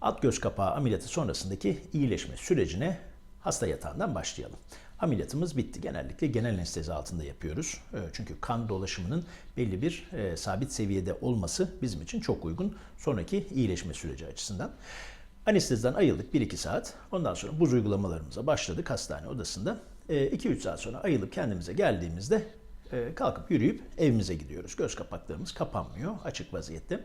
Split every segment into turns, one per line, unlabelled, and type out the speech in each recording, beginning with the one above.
Alt göz kapağı ameliyatı sonrasındaki iyileşme sürecine hasta yatağından başlayalım. Ameliyatımız bitti. Genellikle genel anestezi altında yapıyoruz. E, Çünkü kan dolaşımının belli bir e, sabit seviyede olması bizim için çok uygun sonraki iyileşme süreci açısından. Anesteziden ayıldık 1-2 saat. Ondan sonra buz uygulamalarımıza başladık hastane odasında. 2-3 saat sonra ayılıp kendimize geldiğimizde kalkıp yürüyüp evimize gidiyoruz. Göz kapaklarımız kapanmıyor, açık vaziyette.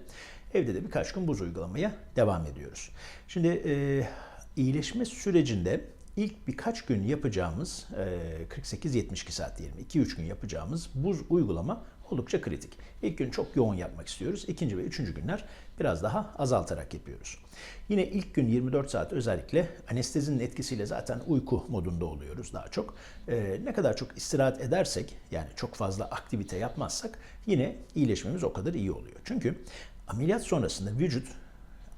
Evde de birkaç gün buz uygulamaya devam ediyoruz. Şimdi e, iyileşme sürecinde ilk birkaç gün yapacağımız e, 48-72 saat diyelim 2-3 gün yapacağımız buz uygulama oldukça kritik. İlk gün çok yoğun yapmak istiyoruz. İkinci ve üçüncü günler biraz daha azaltarak yapıyoruz. Yine ilk gün 24 saat özellikle anestezinin etkisiyle zaten uyku modunda oluyoruz daha çok. Ee, ne kadar çok istirahat edersek yani çok fazla aktivite yapmazsak yine iyileşmemiz o kadar iyi oluyor. Çünkü ameliyat sonrasında vücut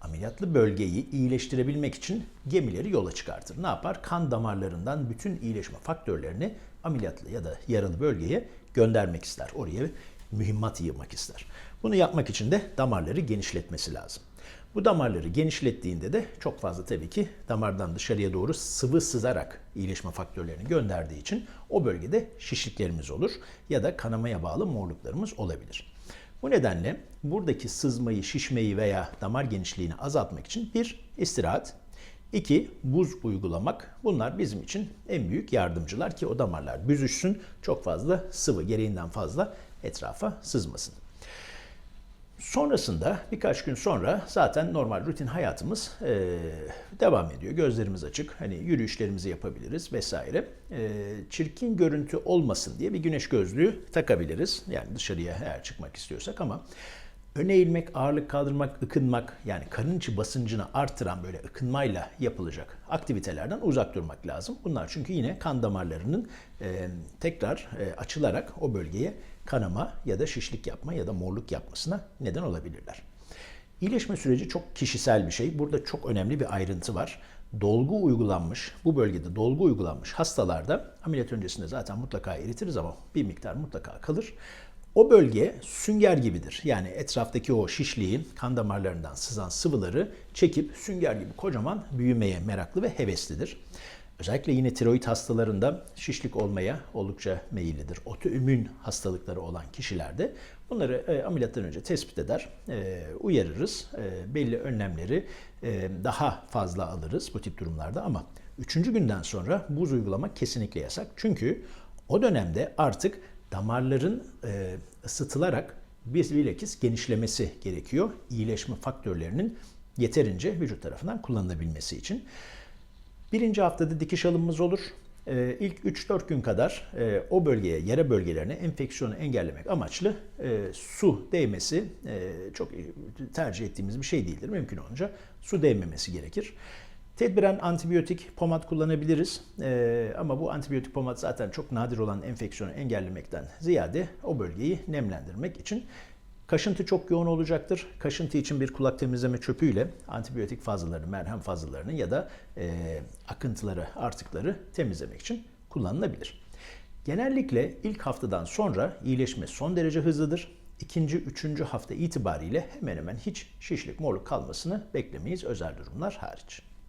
ameliyatlı bölgeyi iyileştirebilmek için gemileri yola çıkartır. Ne yapar? Kan damarlarından bütün iyileşme faktörlerini ameliyatlı ya da yaralı bölgeye göndermek ister. Oraya mühimmat yığmak ister. Bunu yapmak için de damarları genişletmesi lazım. Bu damarları genişlettiğinde de çok fazla tabii ki damardan dışarıya doğru sıvı sızarak iyileşme faktörlerini gönderdiği için o bölgede şişliklerimiz olur ya da kanamaya bağlı morluklarımız olabilir. Bu nedenle buradaki sızmayı, şişmeyi veya damar genişliğini azaltmak için bir istirahat, iki buz uygulamak. Bunlar bizim için en büyük yardımcılar ki o damarlar büzüşsün, çok fazla sıvı gereğinden fazla etrafa sızmasın. Sonrasında birkaç gün sonra zaten normal rutin hayatımız e, devam ediyor. Gözlerimiz açık. Hani yürüyüşlerimizi yapabiliriz vesaire. E, çirkin görüntü olmasın diye bir güneş gözlüğü takabiliriz. Yani dışarıya eğer çıkmak istiyorsak ama öne eğilmek, ağırlık kaldırmak, ıkınmak yani karın içi basıncını artıran böyle ıkınmayla yapılacak aktivitelerden uzak durmak lazım. Bunlar çünkü yine kan damarlarının e, tekrar e, açılarak o bölgeye kanama ya da şişlik yapma ya da morluk yapmasına neden olabilirler. İyileşme süreci çok kişisel bir şey. Burada çok önemli bir ayrıntı var. Dolgu uygulanmış, bu bölgede dolgu uygulanmış hastalarda ameliyat öncesinde zaten mutlaka eritiriz ama bir miktar mutlaka kalır. O bölge sünger gibidir. Yani etraftaki o şişliği, kan damarlarından sızan sıvıları çekip sünger gibi kocaman büyümeye meraklı ve heveslidir. Özellikle yine tiroid hastalarında şişlik olmaya oldukça meyillidir. Otoimmün hastalıkları olan kişilerde bunları e, ameliyattan önce tespit eder, e, uyarırız. E, belli önlemleri e, daha fazla alırız bu tip durumlarda ama üçüncü günden sonra buz uygulamak kesinlikle yasak. Çünkü o dönemde artık damarların e, ısıtılarak bir bilakis genişlemesi gerekiyor. İyileşme faktörlerinin yeterince vücut tarafından kullanılabilmesi için. Birinci haftada dikiş alımımız olur. Ee, ilk 3-4 gün kadar e, o bölgeye, yara bölgelerine enfeksiyonu engellemek amaçlı e, su değmesi e, çok tercih ettiğimiz bir şey değildir. Mümkün olunca su değmemesi gerekir. Tedbiren antibiyotik pomat kullanabiliriz ee, ama bu antibiyotik pomat zaten çok nadir olan enfeksiyonu engellemekten ziyade o bölgeyi nemlendirmek için Kaşıntı çok yoğun olacaktır. Kaşıntı için bir kulak temizleme çöpüyle antibiyotik fazlalarını, merhem fazlalarını ya da e, akıntıları, artıkları temizlemek için kullanılabilir. Genellikle ilk haftadan sonra iyileşme son derece hızlıdır. İkinci, üçüncü hafta itibariyle hemen hemen hiç şişlik, morluk kalmasını beklemeyiz özel durumlar hariç.